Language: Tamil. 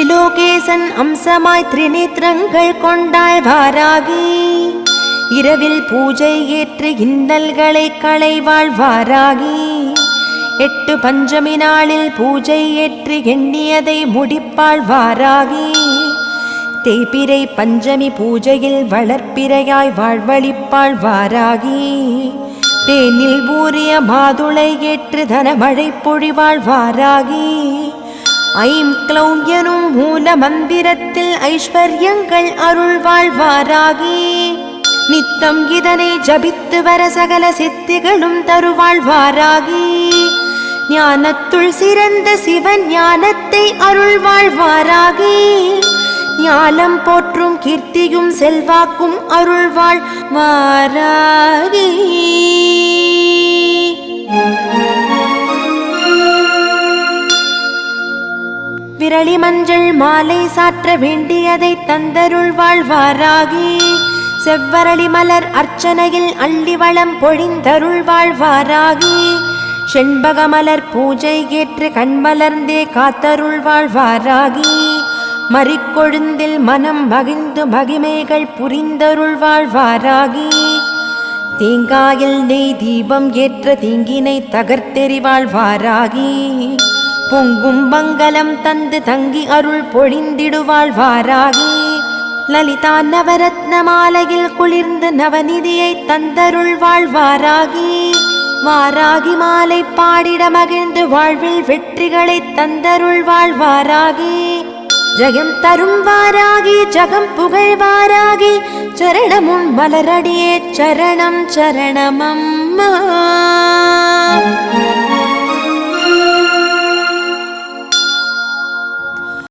திரிலோகேசன் அம்சமாய் திரிநேத்திரங்கள் கொண்டாள் வாராகி இரவில் பூஜை ஏற்று இன்னல்களை களைவாள் வாராகி எட்டு பஞ்சமி நாளில் பூஜை ஏற்று எண்ணியதை முடிப்பாள் வாராகி தேய்பிரை பஞ்சமி பூஜையில் வளர்ப்பிரையாய் வாழ்வழிப்பாள் வாராகி தேனில் ஊறிய மாதுளை ஏற்று தனமழை பொழிவாள் வாராகி ஐம் க்ளௌம் மூல மந்திரத்தில் ஐஸ்வர்யங்கள் அருள் வாழ்வாராகி நித்தம் இதனை ஜபித்து வர சகல சித்திகளும் தருவாழ்வாராகி. ஞானத்துள் சிறந்த சிவன் ஞானத்தை அருள் வாழ்வாராகி ஞானம் போற்றும் கீர்த்தியும் செல்வாக்கும் அருள்வாள் வாராகி விரலி மஞ்சள் மாலை சாற்ற வேண்டியதை தந்தருள் வாராகி செவ்வரளி மலர் அர்ச்சனையில் அள்ளி வளம் பொழிந்தருள் வாராகி செண்பக மலர் பூஜை ஏற்று கண்மலர்ந்தே காத்தருள் வாராகி மறிக்கொழுந்தில் மனம் மகிழ்ந்து மகிமைகள் புரிந்தருள் வாராகி தேங்காயில் நெய் தீபம் ஏற்ற தீங்கினை தகர்த்தெறிவாள் வாராகி பொங்கும் மங்களம் தந்து தங்கி அருள் பொழிந்திடுவாள் வாராகி. லலிதா நவரத்ன மாலையில் குளிர்ந்து நவநிதியை தந்தருள்வாள் வாராகி. வாராகி மாலை பாடிட மகிழ்ந்து வாழ்வில் வெற்றிகளை தந்தருள் வாராகி. ஜெயம் தரும் வாராகி ஜகம் புகழ் வாராகி சரணமும் மலரடியே சரணம் சரணமம்மா.